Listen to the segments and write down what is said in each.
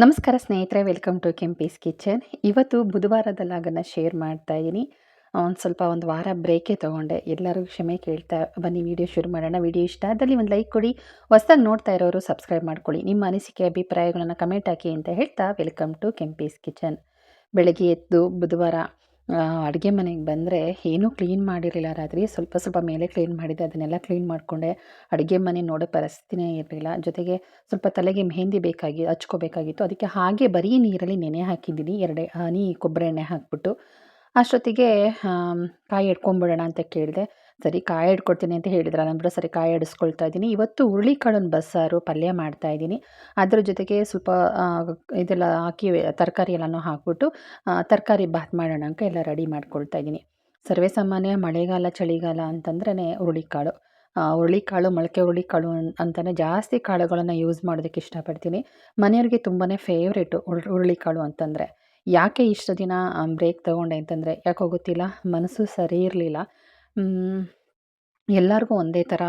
ನಮಸ್ಕಾರ ಸ್ನೇಹಿತರೆ, welcome to Kempee's kitchen. ಇವತ್ತು ಬುಧವಾರದ ಲಾಗನ್ನು ಶೇರ್ ಮಾಡ್ತಾ ಇದ್ದೀನಿ ಒಂದು ಸ್ವಲ್ಪ ಒಂದು ವಾರ ಬ್ರೇಕೇ ತೊಗೊಂಡೆ. ಎಲ್ಲರಿಗೂ ಕ್ಷಮೆ ಕೇಳ್ತಾ ಬನ್ನಿ, ವಿಡಿಯೋ ಶುರು ಮಾಡೋಣ. ವಿಡಿಯೋ ಇಷ್ಟ ಆದಲ್ಲಿ ಒಂದು ಲೈಕ್ ಕೊಡಿ. ಹೊಸ್ದಾಗಿ ನೋಡ್ತಾ ಇರೋರು ಸಬ್ಸ್ಕ್ರೈಬ್ ಮಾಡ್ಕೊಳ್ಳಿ. ನಿಮ್ಮ ಅನಿಸಿಕೆ, ಅಭಿಪ್ರಾಯಗಳನ್ನು ಕಮೆಂಟ್ ಹಾಕಿ ಅಂತ ಹೇಳ್ತಾ ವೆಲ್ಕಮ್ ಟು ಕೆಂಪೀಸ್ ಕಿಚನ್. ಬೆಳಗ್ಗೆ ಎದ್ದು ಬುಧವಾರ ಅಡುಗೆ ಮನೆಗೆ ಬಂದರೆ ಏನೂ ಕ್ಲೀನ್ ಮಾಡಿರಲಿಲ್ಲ. ರಾತ್ರಿ ಸ್ವಲ್ಪ ಸ್ವಲ್ಪ ಮೇಲೆ ಕ್ಲೀನ್ ಮಾಡಿದ್ದೆ. ಅದನ್ನೆಲ್ಲ ಕ್ಲೀನ್ ಮಾಡಿಕೊಂಡೆ. ಅಡುಗೆ ಮನೆ ನೋಡೋ ಪರಿಸ್ಥಿತಿನೇ ಇರಲಿಲ್ಲ. ಜೊತೆಗೆ ಸ್ವಲ್ಪ ತಲೆಗೆ ಮೆಹಂದಿ ಬೇಕಾಗಿ, ಹಚ್ಕೋಬೇಕಾಗಿತ್ತು. ಅದಕ್ಕೆ ಹಾಗೆ ಬರೀ ನೀರಲ್ಲಿ ನೆನೆ ಹಾಕಿದ್ದೀನಿ. ಎರಡೇ, ಹನಿ, ಕೊಬ್ಬರಿ ಎಣ್ಣೆ ಹಾಕ್ಬಿಟ್ಟು. ಅಷ್ಟೊತ್ತಿಗೆ ಕಾಯಿ ಹಿಡ್ಕೊಂಬಿಡೋಣ ಅಂತ ಕೇಳಿದೆ. ಸರಿ, ಕಾಯಿ ಹಿಡ್ಕೊಡ್ತೀನಿ ಅಂತ ಹೇಳಿದ್ರೆ. ನಾನು ಸರಿ, ಕಾಯಿ ಹಿಡಿಸ್ಕೊಳ್ತಾ ಇದ್ದೀನಿ. ಇವತ್ತು ಹುರುಳಿಕಾಳನ್ನ ಬಸ್ಸಾರು ಪಲ್ಯ ಮಾಡ್ತಾ ಇದ್ದೀನಿ. ಅದರ ಜೊತೆಗೆ ಸ್ವಲ್ಪ ಇದೆಲ್ಲ ಹಾಕಿ, ತರಕಾರಿ ಎಲ್ಲನೂ ಹಾಕ್ಬಿಟ್ಟು ತರಕಾರಿ ಬಾತ್ ಮಾಡೋಣ ಅಂತ ಎಲ್ಲ ರೆಡಿ ಮಾಡ್ಕೊಳ್ತಾ ಇದ್ದೀನಿ. ಸರ್ವೇ ಸಾಮಾನ್ಯ ಮಳೆಗಾಲ, ಚಳಿಗಾಲ ಅಂತಂದ್ರೇ ಹುರುಳಿಕಾಳು. ಹುರುಳಿಕಾಳು, ಮೊಳಕೆ ಹುರುಳಿಕಾಳು ಅಂತಲೇ ಜಾಸ್ತಿ ಕಾಳುಗಳನ್ನು ಯೂಸ್ ಮಾಡೋದಕ್ಕೆ ಇಷ್ಟಪಡ್ತೀನಿ. ಮನೆಯವ್ರಿಗೆ ತುಂಬಾ ಫೇವ್ರೇಟು ಹುರುಳಿಕಾಳು ಅಂತಂದರೆ. ಯಾಕೆ ಇಷ್ಟು ದಿನ ಬ್ರೇಕ್ ತಗೊಂಡೆ ಅಂತಂದರೆ, ಯಾಕೋ ಗೊತ್ತಿಲ್ಲ, ಮನಸ್ಸು ಸರಿ ಇರಲಿಲ್ಲ. ಎಲ್ಲರಿಗೂ ಒಂದೇ ಥರ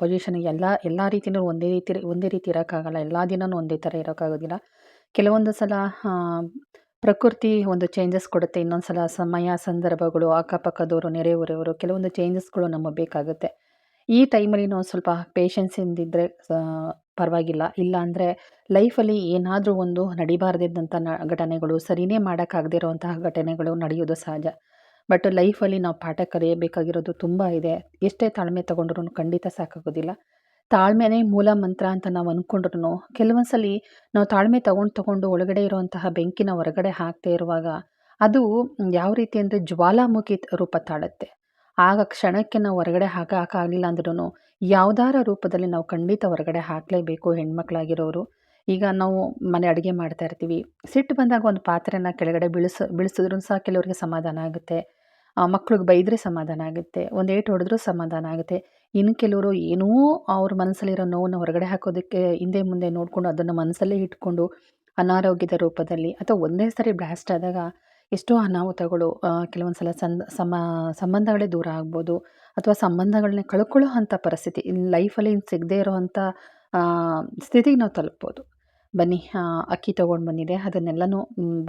ಪೊಸಿಷನ್ ಎಲ್ಲ ಎಲ್ಲ ರೀತಿಯೂ ಒಂದೇ ರೀತಿ ಒಂದೇ ರೀತಿ ಇರೋಕ್ಕಾಗಲ್ಲ, ಎಲ್ಲ ದಿನವೂ ಒಂದೇ ಥರ ಇರೋಕ್ಕಾಗೋದಿಲ್ಲ. ಕೆಲವೊಂದು ಸಲ ಪ್ರಕೃತಿ ಒಂದು ಚೇಂಜಸ್ ಕೊಡುತ್ತೆ ಇನ್ನೊಂದು ಸಲ ಸಮಯ, ಸಂದರ್ಭಗಳು, ಅಕ್ಕಪಕ್ಕದವರು, ನೆರೆಹೊರೆಯವರು, ಕೆಲವೊಂದು ಚೇಂಜಸ್ಗಳು ನಮಗೆ ಬೇಕಾಗುತ್ತೆ. ಈ ಟೈಮಲ್ಲಿ ನಾವು ಸ್ವಲ್ಪ ಪೇಷನ್ಸಿಂದಿದ್ದರೆ ಪರವಾಗಿಲ್ಲ. ಇಲ್ಲ ಅಂದರೆ ಲೈಫಲ್ಲಿ ಏನಾದರೂ ಒಂದು ನಡಿಬಾರ್ದಿದ್ದಂಥ ನ, ಘಟನೆಗಳು ಸರಿಯೇ ಮಾಡೋಕ್ಕಾಗದೇ ಇರುವಂತಹ ಘಟನೆಗಳು ನಡೆಯೋದು ಸಹಜ. ಬಟ್ ಲೈಫಲ್ಲಿ ನಾವು ಪಾಠ ಕಲಿಯಬೇಕಾಗಿರೋದು ತುಂಬ ಇದೆ. ಎಷ್ಟೇ ತಾಳ್ಮೆ ತಗೊಂಡ್ರೂ ಖಂಡಿತ ಸಾಕಾಗೋದಿಲ್ಲ. ತಾಳ್ಮೆನೇ ಮೂಲ ಮಂತ್ರ ಅಂತ ನಾವು ಅಂದ್ಕೊಂಡ್ರು ಕೆಲವೊಂದು ಸಲ ನಾವು ತಾಳ್ಮೆ ತಗೊಂಡು ತಗೊಂಡು ಒಳಗಡೆ ಇರುವಂತಹ ಬೆಂಕಿನ ಹೊರಗಡೆ ಹಾಕ್ತಾ ಇರುವಾಗ ಅದು ಯಾವ ರೀತಿ ಅಂದರೆ ಜ್ವಾಲಾಮುಖಿ ರೂಪ ತಾಳುತ್ತೆ. ಆಗ ಕ್ಷಣಕ್ಕೆ ನಾವು ಹೊರಗಡೆ ಹಾಕ ಹಾಕಾಗಲಿಲ್ಲ ಅಂದ್ರೂ ಯಾವ್ದಾರ ರೂಪದಲ್ಲಿ ನಾವು ಖಂಡಿತ ಹೊರಗಡೆ ಹಾಕಲೇಬೇಕು ಹೆಣ್ಮಕ್ಳಾಗಿರೋರು. ಈಗ ನಾವು ಮನೆ ಅಡುಗೆ ಮಾಡ್ತಾ ಇರ್ತೀವಿ. ಸಿಟ್ಟು ಬಂದಾಗ ಒಂದು ಪಾತ್ರೆನ ಕೆಳಗಡೆ ಬಿಳಿಸ ಬೀಳಿಸಿದ್ರೂ ಸಹ ಕೆಲವರಿಗೆ ಸಮಾಧಾನ ಆಗುತ್ತೆ. ಮಕ್ಳಿಗೆ ಬೈದರೆ ಸಮಾಧಾನ ಆಗುತ್ತೆ. ಒಂದು ಏಟು ಹೊಡೆದ್ರೂ ಸಮಾಧಾನ ಆಗುತ್ತೆ. ಇನ್ನು ಕೆಲವರು ಏನೂ ಅವ್ರ ಮನಸ್ಸಲ್ಲಿರೋ ನೋವನ್ನು ಹೊರಗಡೆ ಹಾಕೋದಕ್ಕೆ ಹಿಂದೆ ಮುಂದೆ ನೋಡಿಕೊಂಡು ಅದನ್ನು ಮನಸ್ಸಲ್ಲೇ ಇಟ್ಕೊಂಡು ಅನಾರೋಗ್ಯದ ರೂಪದಲ್ಲಿ ಅಥವಾ ಒಂದೇ ಸರಿ ಬ್ಲಾಸ್ಟ್ ಆದಾಗ ಎಷ್ಟೋ ಅನಾಹುತಗಳು ಕೆಲವೊಂದು ಸಲ ಸಂದ ಸಮ, ಸಂಬಂಧಗಳೇ ದೂರ ಆಗ್ಬೋದು ಅಥವಾ ಸಂಬಂಧಗಳನ್ನ ಕಳ್ಕೊಳ್ಳೋ ಅಂಥ ಪರಿಸ್ಥಿತಿ ಲೈಫಲ್ಲಿ ಇನ್ನು ಸಿಗದೇ ಇರೋವಂಥ ಸ್ಥಿತಿಗೆ ನಾವು ತಲುಪ್ಬೋದು. ಬನ್ನಿ ಅಕ್ಕಿ ತೊಗೊಂಡು ಬಂದಿದೆ, ಅದನ್ನೆಲ್ಲನೂ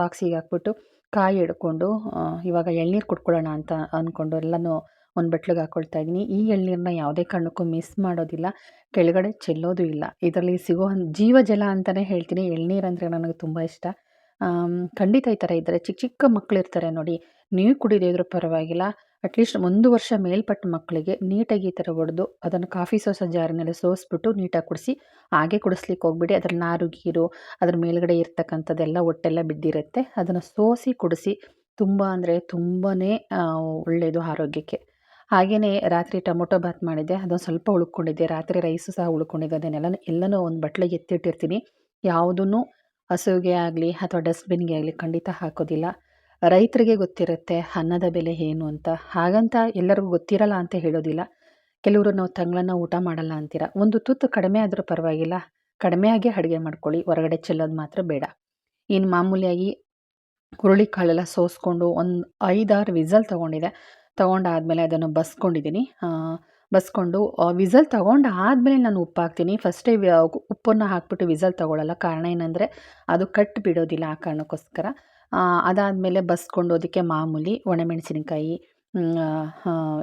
ಬಾಕ್ಸಿಗೆ ಹಾಕ್ಬಿಟ್ಟು ಕಾಯಿ ಹಿಡ್ಕೊಂಡು ಇವಾಗ ಎಳ್ನೀರು ಕುಡ್ಕೊಳ್ಳೋಣ ಅಂತ ಅಂದ್ಕೊಂಡು ಎಲ್ಲನೂ ಒಂದು ಬಟ್ಲಿಗೆ ಹಾಕ್ಕೊಳ್ತಾ ಇದ್ದೀನಿ. ಈ ಎಳ್ನೀರನ್ನ ಯಾವುದೇ ಕಾರಣಕ್ಕೂ ಮಿಸ್ ಮಾಡೋದಿಲ್ಲ, ಕೆಳಗಡೆ ಚೆಲ್ಲೋದು ಇಲ್ಲ. ಇದರಲ್ಲಿ ಸಿಗೋ ಜೀವಜಲ ಅಂತಲೇ ಹೇಳ್ತೀನಿ. ಎಳ್ನೀರು ಅಂದರೆ ನನಗೆ ತುಂಬ ಇಷ್ಟ. ಖಂಡಿತ ಈ ಥರ ಇದ್ದಾರೆ. ಚಿಕ್ಕ ಚಿಕ್ಕ ಮಕ್ಕಳಿರ್ತಾರೆ ನೋಡಿ. ನೀವು ಕುಡಿದಿದ್ರು ಪರವಾಗಿಲ್ಲ. ಅಟ್ಲೀಸ್ಟ್ ಒಂದು ವರ್ಷ ಮೇಲ್ಪಟ್ಟ ಮಕ್ಕಳಿಗೆ ನೀಟಾಗಿ ಈ ಥರ ಹೊಡೆದು ಅದನ್ನು ಕಾಫಿ ಸೋಸ ಜಾರಿನಲ್ಲಿ ಸೋಸ್ಬಿಟ್ಟು ನೀಟಾಗಿ ಕುಡಿಸಿ, ಹಾಗೆ ಕುಡಿಸ್ಲಿಕ್ಕೆ ಹೋಗ್ಬಿಡಿ. ಅದ್ರ ನಾರು, ಗೀರು, ಅದ್ರ ಮೇಲ್ಗಡೆ ಇರ್ತಕ್ಕಂಥದ್ದೆಲ್ಲ ಒಟ್ಟೆಲ್ಲ ಬಿದ್ದಿರುತ್ತೆ. ಅದನ್ನು ಸೋಸಿ ಕುಡಿಸಿ ತುಂಬ ಅಂದರೆ ತುಂಬಾ ಒಳ್ಳೆಯದು ಆರೋಗ್ಯಕ್ಕೆ. ಹಾಗೆಯೇ ರಾತ್ರಿ ಟೊಮೊಟೊ ಬಾತ್ ಮಾಡಿದ್ದೆ, ಅದೊಂದು ಸ್ವಲ್ಪ ಉಳ್ಕೊಂಡಿದ್ದೆ. ರಾತ್ರಿ ರೈಸು ಸಹ ಉಳ್ಕೊಂಡಿದ್ದೆ ಅದನ್ನೆಲ್ಲ ಎಲ್ಲನೂ ಒಂದು ಬಟ್ಲಿಗೆ ಎತ್ತಿಟ್ಟಿರ್ತೀನಿ. ಯಾವುದೂ ಹಸುವಿಗೆ ಆಗಲಿ ಅಥವಾ ಡಸ್ಟ್ಬಿನ್ಗೆ ಆಗಲಿ ಖಂಡಿತ ಹಾಕೋದಿಲ್ಲ. ರೈತರಿಗೆ ಗೊತ್ತಿರುತ್ತೆ ಅನ್ನದ ಬೆಲೆ ಏನು ಅಂತ. ಹಾಗಂತ ಎಲ್ಲರಿಗೂ ಗೊತ್ತಿರಲ್ಲ ಅಂತ ಹೇಳೋದಿಲ್ಲ. ಕೆಲವರು ನಾವು ತಂಗಳನ್ನು ಊಟ ಮಾಡಲ್ಲ ಅಂತೀರ. ಒಂದು ತುತ್ತು ಕಡಿಮೆ ಆದರೂ ಪರವಾಗಿಲ್ಲ. ಕಡಿಮೆ ಆಗಿ ಅಡುಗೆ ಮಾಡ್ಕೊಳ್ಳಿ. ಹೊರಗಡೆ ಚೆಲ್ಲೋದು ಮಾತ್ರ ಬೇಡ. ಇನ್ನು ಮಾಮೂಲಿಯಾಗಿ ಹುರುಳಿ ಕಾಳೆಲ್ಲ ಸೋಸ್ಕೊಂಡು ಒಂದು ಐದಾರು ವಿಸಲ್ ತೊಗೊಂಡಿದೆ. ತೊಗೊಂಡಾದಮೇಲೆ ಅದನ್ನು ಬಸ್ಕೊಂಡಿದ್ದೀನಿ ಬಸ್ಕೊಂಡು ವಿಸಲ್ ತೊಗೊಂಡು ಆದಮೇಲೆ ನಾನು ಉಪ್ಪು ಹಾಕ್ತೀನಿ ಫಸ್ಟೇ ಉಪ್ಪನ್ನು ಹಾಕ್ಬಿಟ್ಟು ವಿಸಲ್ ತೊಗೊಳ್ಳಲ್ಲ ಕಾರಣ ಏನಂದರೆ, ಅದು ಕಟ್ ಬಿಡೋದಿಲ್ಲ ಆ ಕಾರಣಕ್ಕೋಸ್ಕರ. ಅದಾದಮೇಲೆ ಬಸ್ಕೊಂಡು ಅದಕ್ಕೆ ಮಾಮೂಲಿ ಒಣಮೆಣಸಿನಕಾಯಿ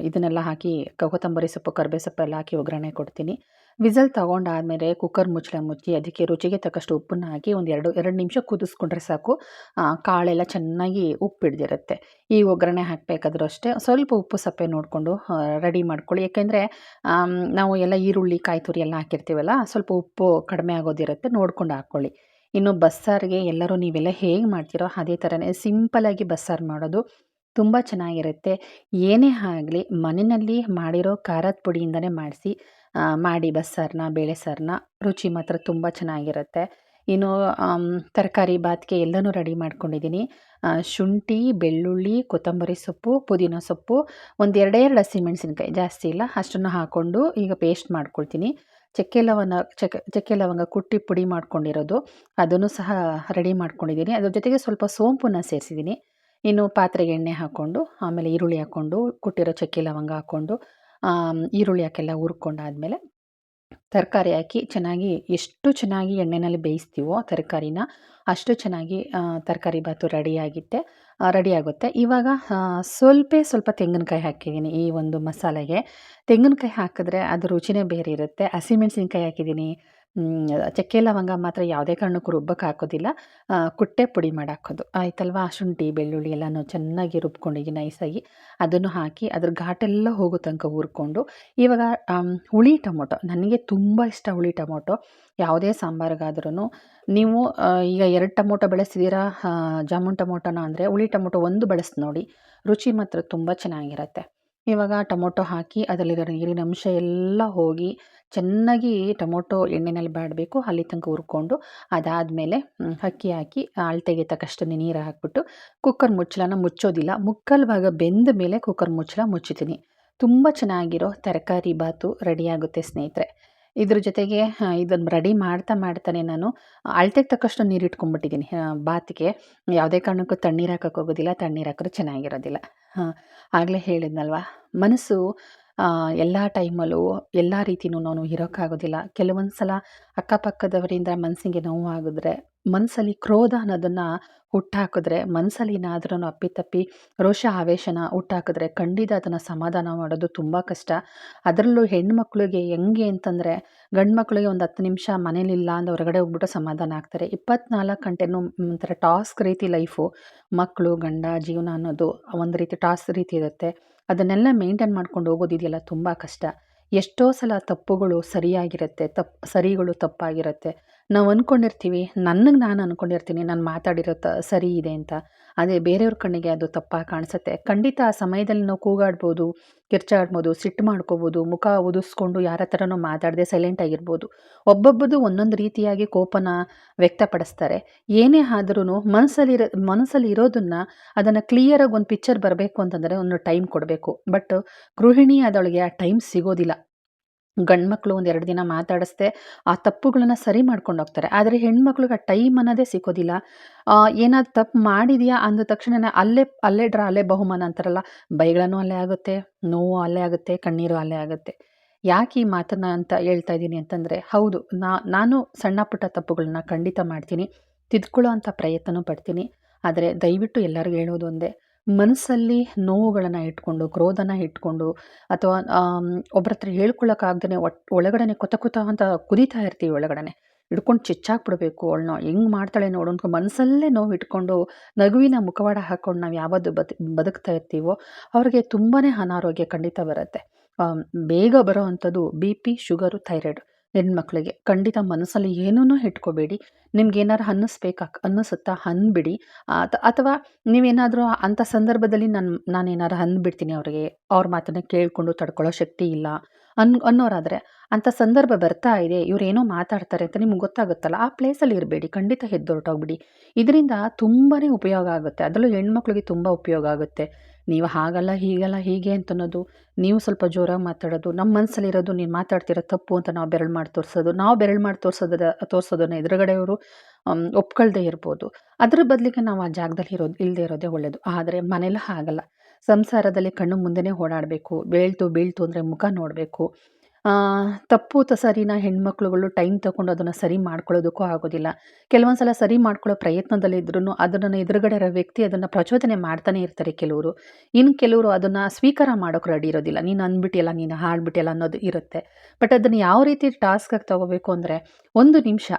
ಇದನ್ನೆಲ್ಲ ಹಾಕಿ, ಕೊತ್ತಂಬರಿ ಸೊಪ್ಪು ಕರ್ಬೇ ಸೊಪ್ಪೆಲ್ಲ ಹಾಕಿ ಒಗ್ಗರಣೆ ಕೊಡ್ತೀನಿ. ವಿಸಲ್ ತೊಗೊಂಡಾದಮೇಲೆ ಕುಕ್ಕರ್ ಮುಚ್ಚಳ ಮುಚ್ಚಿ ಅದಕ್ಕೆ ರುಚಿಗೆ ತಕ್ಕಷ್ಟು ಉಪ್ಪನ್ನು ಹಾಕಿ ಒಂದು ಎರಡು ಎರಡು ನಿಮಿಷ ಕುದಿಸ್ಕೊಂಡ್ರೆ ಸಾಕು. ಕಾಳೆಲ್ಲ ಚೆನ್ನಾಗಿ ಉಪ್ಪು ಹಿಡ್ದಿರುತ್ತೆ ಈ ಒಗ್ಗರಣೆ ಹಾಕಬೇಕಾದ್ರೂ ಅಷ್ಟೇ ಸ್ವಲ್ಪ ಉಪ್ಪು ಸಪ್ಪೆ ನೋಡಿಕೊಂಡು ರೆಡಿ ಮಾಡ್ಕೊಳ್ಳಿ. ಯಾಕೆಂದರೆ ನಾವು ಎಲ್ಲ ಈರುಳ್ಳಿ ಕಾಯಿ ತುರಿ ಎಲ್ಲ ಹಾಕಿರ್ತೀವಲ್ಲ, ಸ್ವಲ್ಪ ಉಪ್ಪು ಕಡಿಮೆ ಆಗೋದಿರುತ್ತೆ, ನೋಡ್ಕೊಂಡು ಹಾಕ್ಕೊಳ್ಳಿ. ಇನ್ನು ಬಸ್ಸಾರಿಗೆ ಎಲ್ಲರೂ ನೀವೆಲ್ಲ ಹೇಗೆ ಮಾಡ್ತೀರೋ ಅದೇ ಥರನೇ ಸಿಂಪಲಾಗಿ ಬಸ್ಸಾರು ಮಾಡೋದು ತುಂಬ ಚೆನ್ನಾಗಿರುತ್ತೆ. ಏನೇ ಆಗಲಿ ಮನೆಯಲ್ಲಿ ಮಾಡಿರೋ ಖಾರದ ಪುಡಿಯಿಂದನೇ ಮಾಡಿಸಿ ಮಾಡಿ ಬಸ್ಸಾರನ್ನ ಬೇಳೆ ಸಾರನ್ನ ರುಚಿ ಮಾತ್ರ ತುಂಬ ಚೆನ್ನಾಗಿರುತ್ತೆ. ಇನ್ನು ತರಕಾರಿ ಬಾತ್ಗೆ ಎಲ್ಲನೂ ರೆಡಿ ಮಾಡ್ಕೊಂಡಿದ್ದೀನಿ. ಶುಂಠಿ, ಬೆಳ್ಳುಳ್ಳಿ, ಕೊತ್ತಂಬರಿ ಸೊಪ್ಪು, ಪುದೀನ ಸೊಪ್ಪು ಒಂದು ಎರಡೇ ಎರಡು ಹಸಿಮೆಣ್ಸಿನ್ಕಾಯಿ ಜಾಸ್ತಿ ಇಲ್ಲ, ಅಷ್ಟನ್ನು ಹಾಕ್ಕೊಂಡು ಈಗ ಪೇಸ್ಟ್ ಮಾಡ್ಕೊಳ್ತೀನಿ. ಚಕ್ಕೆ ಲವಂಗ ಚಕ್ಕೆ ಚಕ್ಕೆ ಲವಂಗ ಕುಟ್ಟಿ ಪುಡಿ ಮಾಡ್ಕೊಂಡಿರೋದು, ಅದನ್ನು ಸಹ ರೆಡಿ ಮಾಡ್ಕೊಂಡಿದ್ದೀನಿ. ಅದ್ರ ಜೊತೆಗೆ ಸ್ವಲ್ಪ ಸೋಂಪನ್ನು ಸೇರಿಸಿದ್ದೀನಿ. ಇನ್ನು ಪಾತ್ರೆಗೆ ಎಣ್ಣೆ ಹಾಕ್ಕೊಂಡು ಆಮೇಲೆ ಈರುಳ್ಳಿ ಹಾಕ್ಕೊಂಡು ಕುಟ್ಟಿರೋ ಚಕ್ಕೆ ಲವಂಗ ಹಾಕ್ಕೊಂಡು ಈರುಳ್ಳಿ ಹಾಕೆಲ್ಲ ಹುರ್ಕೊಂಡಾದ್ಮೇಲೆ ತರಕಾರಿ ಹಾಕಿ ಚೆನ್ನಾಗಿ ಎಷ್ಟು ಚೆನ್ನಾಗಿ ಎಣ್ಣೆಯಲ್ಲಿ ಬೇಯಿಸ್ತೀವೋ ತರಕಾರಿನ ಅಷ್ಟು ಚೆನ್ನಾಗಿ ತರಕಾರಿ ಬಾತು ರೆಡಿಯಾಗಿತ್ತೆ ರೆಡಿಯಾಗುತ್ತೆ ಇವಾಗ ಸ್ವಲ್ಪ ಸ್ವಲ್ಪ ತೆಂಗಿನಕಾಯಿ ಹಾಕಿದ್ದೀನಿ ಈ ಒಂದು ಮಸಾಲೆಗೆ. ತೆಂಗಿನಕಾಯಿ ಹಾಕಿದ್ರೆ ಅದು ರುಚಿನೇ ಬೇರೆ ಇರುತ್ತೆ. ಹಸಿಮೆಣಸಿನ್ಕಾಯಿ ಹಾಕಿದ್ದೀನಿ. ಚಕ್ಕೆ ಲವಂಗ ಮಾತ್ರ ಯಾವುದೇ ಕಾರಣಕ್ಕೂ ರುಬ್ಬಕ್ಕೆ ಹಾಕೋದಿಲ್ಲ. ಕುಟ್ಟೆ ಪುಡಿ ಮಾಡಿ ಹಾಕೋದು ಆಯ್ತಲ್ವಾ? ಶುಂಠಿ, ಬೆಳ್ಳುಳ್ಳಿ ಎಲ್ಲನೂ ಚೆನ್ನಾಗಿ ರುಬ್ಕೊಂಡಿದ್ದೀನಿ ನೈಸಾಗಿ ಅದನ್ನು ಹಾಕಿ ಅದ್ರ ಘಾಟೆಲ್ಲ ಹೋಗೋ ತನಕ ಹುರ್ಕೊಂಡು ಇವಾಗ ಹುಳಿ ಟೊಮೊಟೊ. ನನಗೆ ತುಂಬ ಇಷ್ಟ ಹುಳಿ ಟೊಮೊಟೊ. ಯಾವುದೇ ಸಾಂಬಾರಿಗಾದ್ರೂ ನೀವು ಈಗ ಎರಡು ಟೊಮೊಟೊ ಬೆಳೆಸಿದ್ದೀರಾ? ಜಾಮೂನ್ ಟೊಮೊಟೊನ ಅಂದರೆ ಹುಳಿ ಟೊಮೊಟೊ ಒಂದು ಬಳಸಿ ನೋಡಿ. ರುಚಿ ಮಾತ್ರ ತುಂಬ ಚೆನ್ನಾಗಿರುತ್ತೆ. ಇವಾಗ ಟೊಮೊಟೊ ಹಾಕಿ ಅದರಲ್ಲಿರೋ ನೀರಿನ ಅಂಶ ಎಲ್ಲ ಹೋಗಿ ಚೆನ್ನಾಗಿ ಟೊಮೊಟೊ ಎಣ್ಣೆಯಲ್ಲಿ ಬಾಡಬೇಕು, ಅಲ್ಲಿ ತನಕ ಹುರ್ಕೊಂಡು ಅದಾದಮೇಲೆ ಅಕ್ಕಿ ಹಾಕಿ ಅಳತೆಗೆ ತಕ್ಕಷ್ಟನ್ನೇ ನೀರು ಹಾಕ್ಬಿಟ್ಟು ಕುಕ್ಕರ್ ಮುಚ್ಚಳನ ಮುಚ್ಚೋದಿಲ್ಲ. ಮುಕ್ಕಲ್ ಭಾಗ ಬೆಂದ ಮೇಲೆ ಕುಕ್ಕರ್ ಮುಚ್ಚಳ ಮುಚ್ಚುತ್ತೀನಿ ತುಂಬ ಚೆನ್ನಾಗಿರೋ ತರಕಾರಿ ಬಾತು ರೆಡಿಯಾಗುತ್ತೆ ಸ್ನೇಹಿತರೆ. ಇದ್ರ ಜೊತೆಗೆ ಇದನ್ನು ರೆಡಿ ಮಾಡ್ತಾ ಮಾಡ್ತಾನೆ ನಾನು. ಅಳತೆಗೆ ತಕ್ಕಷ್ಟು ನೀರು ಇಟ್ಕೊಂಡ್ಬಿಟ್ಟಿದ್ದೀನಿ ಬಾತಿಗೆ. ಯಾವುದೇ ಕಾರಣಕ್ಕೂ ತಣ್ಣೀರು ಹಾಕೋಕ್ಕೋಗೋದಿಲ್ಲ ತಣ್ಣೀರು ಹಾಕಿದ್ರೆ ಚೆನ್ನಾಗಿರೋದಿಲ್ಲ. ಹಾಂ, ಆಗಲೇ ಹೇಳಿದ್ನಲ್ವ? ಮನಸ್ಸು ಎಲ್ಲ ಟೈಮಲ್ಲೂ ಎಲ್ಲ ರೀತಿಯೂ ನಾನು ಇರೋಕ್ಕಾಗೋದಿಲ್ಲ. ಕೆಲವೊಂದು ಸಲ ಅಕ್ಕಪಕ್ಕದವರಿಂದ ಮನಸ್ಸಿಗೆ ನೋವಾಗಿದ್ರೆ ಮನಸ್ಸಲ್ಲಿ ಕ್ರೋಧ ಅನ್ನೋದನ್ನು ಹುಟ್ಟಾಕಿದ್ರೆ ಮನಸ್ಸಲ್ಲಿ ಏನಾದ್ರೂ ಅಪ್ಪಿತಪ್ಪಿ ರೋಷ ಆವೇಶನ ಹುಟ್ಟಾಕಿದ್ರೆ ಖಂಡಿತ ಅದನ್ನು ಸಮಾಧಾನ ಮಾಡೋದು ತುಂಬ ಕಷ್ಟ. ಅದರಲ್ಲೂ ಹೆಣ್ಮಕ್ಳಿಗೆ ಹೆಂಗೆ ಅಂತಂದರೆ ಗಂಡು ಮಕ್ಕಳಿಗೆ ಒಂದು ಹತ್ತು ನಿಮಿಷ ಮನೇಲಿಲ್ಲ ಅಂದ್ರೆ ಹೊರಗಡೆ ಹೋಗ್ಬಿಟ್ಟು ಸಮಾಧಾನ ಆಗ್ತಾರೆ. ಇಪ್ಪತ್ನಾಲ್ಕು ಗಂಟೆನೂ ಒಂಥರ ಟಾಸ್ಕ್ ರೀತಿ ಲೈಫು ಮಕ್ಕಳು ಗಂಡ, ಜೀವನ ಅನ್ನೋದು ಒಂದು ರೀತಿ ಟಾಸ್ಕ್ ರೀತಿ ಇರುತ್ತೆ. ಅದನ್ನೆಲ್ಲ ಮೇಂಟೈನ್ ಮಾಡ್ಕೊಂಡು ಹೋಗೋದಿದೆಯಲ್ಲ ತುಂಬ ಕಷ್ಟ. ಎಷ್ಟೋ ಸಲ ತಪ್ಪುಗಳು ಸರಿಯಾಗಿರುತ್ತೆ ತಪ್ಪು ಸರಿಗಳು ತಪ್ಪಾಗಿರುತ್ತೆ. ನಾವು ಅಂದ್ಕೊಂಡಿರ್ತೀವಿ ನನಗೆ ನಾನು ಅಂದ್ಕೊಂಡಿರ್ತೀನಿ ನಾನು ಮಾತಾಡಿರೋ ತ ಸರಿ ಇದೆ ಅಂತ. ಅದೇ ಬೇರೆಯವ್ರ ಕಣ್ಣಿಗೆ ಅದು ತಪ್ಪಾಗಿ ಕಾಣಿಸುತ್ತೆ. ಖಂಡಿತ ಆ ಸಮಯದಲ್ಲಿ ನಾವು ಕೂಗಾಡ್ಬೋದು, ಕಿರ್ಚಾಡ್ಬೋದು, ಸಿಟ್ಟು ಮಾಡ್ಕೋಬೋದು, ಮುಖ ಉದಿಸ್ಕೊಂಡು ಯಾರ ಹತ್ರನೂ ಮಾತಾಡದೆ ಸೈಲೆಂಟ್ ಆಗಿರ್ಬೋದು. ಒಬ್ಬೊಬ್ಬದು ಒಂದೊಂದು ರೀತಿಯಾಗಿ ಕೋಪನ ವ್ಯಕ್ತಪಡಿಸ್ತಾರೆ. ಏನೇ ಆದ್ರೂ ಮನಸ್ಸಲ್ಲಿರೋ ಮನಸ್ಸಲ್ಲಿ ಇರೋದನ್ನು ಅದನ್ನು ಕ್ಲಿಯರಾಗಿ ಒಂದು ಪಿಕ್ಚರ್ ಬರಬೇಕು ಅಂತಂದರೆ ಒಂದು ಟೈಮ್ ಕೊಡಬೇಕು. ಬಟ್ ಗೃಹಿಣಿ ಅದೊಳಗೆ ಆ ಟೈಮ್ ಸಿಗೋದಿಲ್ಲ. ಗಂಡು ಮಕ್ಕಳು ಒಂದು ಎರಡು ದಿನ ಮಾತಾಡಿಸ್ದೆ ಆ ತಪ್ಪುಗಳನ್ನು ಸರಿ ಮಾಡ್ಕೊಂಡು ಹೋಗ್ತಾರೆ. ಆದರೆ ಹೆಣ್ಮಕ್ಳಿಗೆ ಆ ಟೈಮ್ ಅನ್ನೋದೇ ಸಿಕ್ಕೋದಿಲ್ಲ. ಏನಾದ್ರು ತಪ್ಪು ಮಾಡಿದೆಯಾ ಅಂದ ತಕ್ಷಣನೇ ಅಲ್ಲೇ ಅಲ್ಲೇ ಡ್ರಾ, ಅಲ್ಲೇ ಬಹುಮಾನ ಅಂತಾರಲ್ಲ, ಬೈಗಳನ್ನೂ ಅಲ್ಲೇ ಆಗುತ್ತೆ, ನೋವು ಅಲ್ಲೇ ಆಗುತ್ತೆ, ಕಣ್ಣೀರು ಅಲ್ಲೇ ಆಗುತ್ತೆ. ಯಾಕೆ ಈ ಮಾತನ್ನ ಅಂತ ಹೇಳ್ತಾ ಇದ್ದೀನಿ ಅಂತಂದರೆ, ಹೌದು ನಾನು ಸಣ್ಣ ಪುಟ್ಟ ತಪ್ಪುಗಳನ್ನ ಖಂಡಿತ ಮಾಡ್ತೀನಿ, ತಿದ್ಕೊಳ್ಳೋ ಅಂಥ ಪ್ರಯತ್ನನೂ ಪಡ್ತೀನಿ, ಆದರೆ ದಯವಿಟ್ಟು ಎಲ್ಲರಿಗೂ ಹೇಳೋದು ಒಂದೇ ಮನಸ್ಸಲ್ಲಿ ನೋವುಗಳನ್ನು ಇಟ್ಕೊಂಡು, ಕ್ರೋಧನ ಇಟ್ಕೊಂಡು ಅಥವಾ ಒಬ್ರ ಹತ್ರ ಹೇಳ್ಕೊಳ್ಳೋಕ್ಕಾಗ್ದೇ ಒಟ್ಟು ಒಳಗಡೆ ಕೊತ ಕೊತ ಅಂತ ಕುದೀತಾ ಇರ್ತೀವಿ ಒಳಗಡೆ ಹಿಡ್ಕೊಂಡು ಚಿಚ್ಚಾಕ್ಬಿಡ್ಬೇಕು ಅವಳನ್ನ. ಹೆಂಗೆ ಮಾಡ್ತಾಳೆ ನೋಡು ಅಂತ ಮನಸ್ಸಲ್ಲೇ ನೋವು ಇಟ್ಕೊಂಡು ನಗುವಿನ ಮುಖವಾಡ ಹಾಕ್ಕೊಂಡು ನಾವು ಯಾವತ್ತು ಬದು ಬದುಕ್ತಾ ಇರ್ತೀವೋ ಅವ್ರಿಗೆ ತುಂಬಾ ಅನಾರೋಗ್ಯ ಖಂಡಿತ ಬರುತ್ತೆ. ಬೇಗ ಬರೋ ಅಂಥದ್ದು ಬಿ ಪಿ ಶುಗರು, ಥೈರಾಯ್ಡ್. ಹೆಣ್ಮಕ್ಳಿಗೆ. ಖಂಡಿತ ಮನಸ್ಸಲ್ಲಿ ಏನೂ ಇಟ್ಕೋಬೇಡಿ. ನಿಮ್ಗೆ ಏನಾರು ಅನ್ನಿಸ್ಬೇಕಾ ಅನ್ನಿಸುತ್ತಾ ಅಂದ್ಬಿಡಿ ಅಥವಾ ನೀವೇನಾದರೂ ಅಂಥ ಸಂದರ್ಭದಲ್ಲಿ ನಾನು ನಾನು ಏನಾರು ಅಂದ್ಬಿಡ್ತೀನಿ ಅವ್ರಿಗೆ, ಅವ್ರ ಮಾತನ್ನ ಕೇಳಿಕೊಂಡು ತಡ್ಕೊಳ್ಳೋ ಶಕ್ತಿ ಇಲ್ಲ ಅನ್, ಅನ್ನೋರಾದರೆ ಅಂಥ ಸಂದರ್ಭ ಬರ್ತಾ ಇದೆ ಇವರೇನೋ ಮಾತಾಡ್ತಾರೆ ಅಂತ ನಿಮ್ಗೆ ಗೊತ್ತಾಗುತ್ತಲ್ಲ, ಆ ಪ್ಲೇಸಲ್ಲಿ ಇರಬೇಡಿ. ಖಂಡಿತ ಹೆದ್ದೊರಟೋಗ್ಬಿಡಿ ಇದರಿಂದ ತುಂಬಾ ಉಪಯೋಗ ಆಗುತ್ತೆ. ಅದರಲ್ಲೂ ಹೆಣ್ಮಕ್ಳಿಗೆ ತುಂಬ ಉಪಯೋಗ ಆಗುತ್ತೆ. ನೀವು ಹಾಗಲ್ಲ, ಹೀಗಲ್ಲ, ಹೀಗೆ ಅಂತ ಅನ್ನೋದು ನೀವು ಸ್ವಲ್ಪ ಜೋರಾಗಿ ಮಾತಾಡೋದು ನಮ್ಮ ಮನಸ್ಸಲ್ಲಿರೋದು ನೀನು ಮಾತಾಡ್ತಿರೋ ತಪ್ಪು ಅಂತ ನಾವು ಬೆರಳು ಮಾಡಿ ತೋರಿಸೋದು. ನಾವು ಬೆರಳು ಮಾಡಿ ತೋರಿಸೋದ ತೋರಿಸೋದನ್ನ ಎದುರುಗಡೆಯವರು ಒಪ್ಕೊಳ್ದೇ ಇರ್ಬೋದು. ಅದರ ಬದಲಿಗೆ ನಾವು ಆ ಜಾಗದಲ್ಲಿ ಇರೋದು ಇಲ್ಲದೆ ಇರೋದೇ ಒಳ್ಳೆಯದು ಆದರೆ ಮನೇಲಿ ಹಾಗಲ್ಲ. ಸಂಸಾರದಲ್ಲಿ ಕಣ್ಣು ಮುಂದೆನೇ ಓಡಾಡಬೇಕು. ಬೀಳ್ತು ಬೀಳ್ತು ಅಂದರೆ ಮುಖ ನೋಡಬೇಕು. ತಪ್ಪು ತಸರಿನ ಸರಿನ ಹೆಣ್ಮಕ್ಳುಗಳು ಟೈಮ್ ತಗೊಂಡು ಅದನ್ನು ಸರಿ ಮಾಡ್ಕೊಳ್ಳೋದಕ್ಕೂ ಆಗೋದಿಲ್ಲ. ಕೆಲವೊಂದು ಸಲ ಸರಿ ಮಾಡ್ಕೊಳ್ಳೋ ಪ್ರಯತ್ನದಲ್ಲಿದ್ರೂ ಅದನ್ನು ಎದುರುಗಡೆ ಇರೋ ವ್ಯಕ್ತಿ ಅದನ್ನು ಪ್ರಚೋದನೆ ಮಾಡ್ತಾನೆ ಇರ್ತಾರೆ ಕೆಲವರು. ಇನ್ನು ಕೆಲವರು ಅದನ್ನು ಸ್ವೀಕಾರ ಮಾಡೋಕೆ ರೆಡಿ ಇರೋದಿಲ್ಲ. ನೀನು ಅಂದ್ಬಿಟ್ಟಿಯಲ್ಲ, ನೀನು ಹಾಡ್ಬಿಟ್ಟಿಯಲ್ಲ ಅನ್ನೋದು ಇರುತ್ತೆ. ಬಟ್ ಅದನ್ನು ಯಾವ ರೀತಿ ಟಾಸ್ಕಾಗಿ ತೊಗೋಬೇಕು ಅಂದರೆ ಒಂದು ನಿಮಿಷ.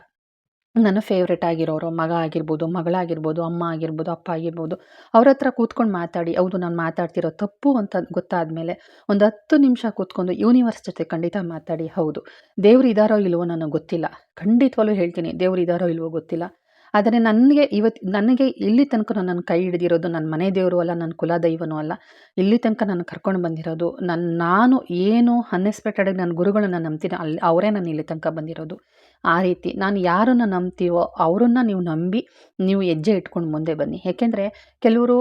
ನನ್ನ ಫೇವ್ರೇಟ್ ಆಗಿರೋರು, ಮಗ ಆಗಿರ್ಬೋದು, ಮಗಳಾಗಿರ್ಬೋದು, ಅಮ್ಮ ಆಗಿರ್ಬೋದು, ಅಪ್ಪ ಆಗಿರ್ಬೋದು, ಅವ್ರ ಹತ್ರ ಕೂತ್ಕೊಂಡು ಮಾತಾಡಿ, ಹೌದು, ನಾನು ಮಾತಾಡ್ತಿರೋ ತಪ್ಪು ಅಂತ ಗೊತ್ತಾದ ಮೇಲೆ ಒಂದು ಹತ್ತು ನಿಮಿಷ ಕೂತ್ಕೊಂಡು ಯೂನಿವರ್ಸ್ ಜೊತೆ ಖಂಡಿತ ಮಾತಾಡಿ, ಹೌದು, ದೇವ್ರು ಇದ್ದಾರೋ ಇಲ್ವೋ ನನಗೆ ಗೊತ್ತಿಲ್ಲ. ಖಂಡಿತವಾಗ್ಲೂ ಹೇಳ್ತೀನಿ, ದೇವ್ರು ಇದ್ದಾರೋ ಇಲ್ವೋ ಗೊತ್ತಿಲ್ಲ. ಆದರೆ ನನಗೆ ಇವತ್ತು ನನಗೆ ಇಲ್ಲಿ ತನಕ ನನ್ನ ಕೈ ಹಿಡಿದಿರೋದು ನನ್ನ ಮನೆ ದೇವರು ಅಲ್ಲ ನನ್ನ ಕುಲ ದೈವನೂ ಅಲ್ಲ. ಇಲ್ಲಿ ತನಕ ನಾನು ಕರ್ಕೊಂಡು ಬಂದಿರೋದು ನನ್ನ ನಾನು ಏನು ಅನ್ಎಕ್ಸ್ಪೆಕ್ಟೆಡಾಗಿ ನನ್ನ ಗುರುಗಳನ್ನ ನಂಬ್ತೀನಿ, ಅಲ್ಲಿ, ಅವರೇ ನಾನು ಇಲ್ಲಿ ತನಕ ಬಂದಿರೋದು. ಆ ರೀತಿ ನಾನು ಯಾರನ್ನು ನಂಬ್ತೀವೋ ಅವರನ್ನು ನೀವು ನಂಬಿ ನೀವು ಹೆಜ್ಜೆ ಇಟ್ಕೊಂಡು ಮುಂದೆ ಬನ್ನಿ. ಏಕೆಂದರೆ ಕೆಲವರು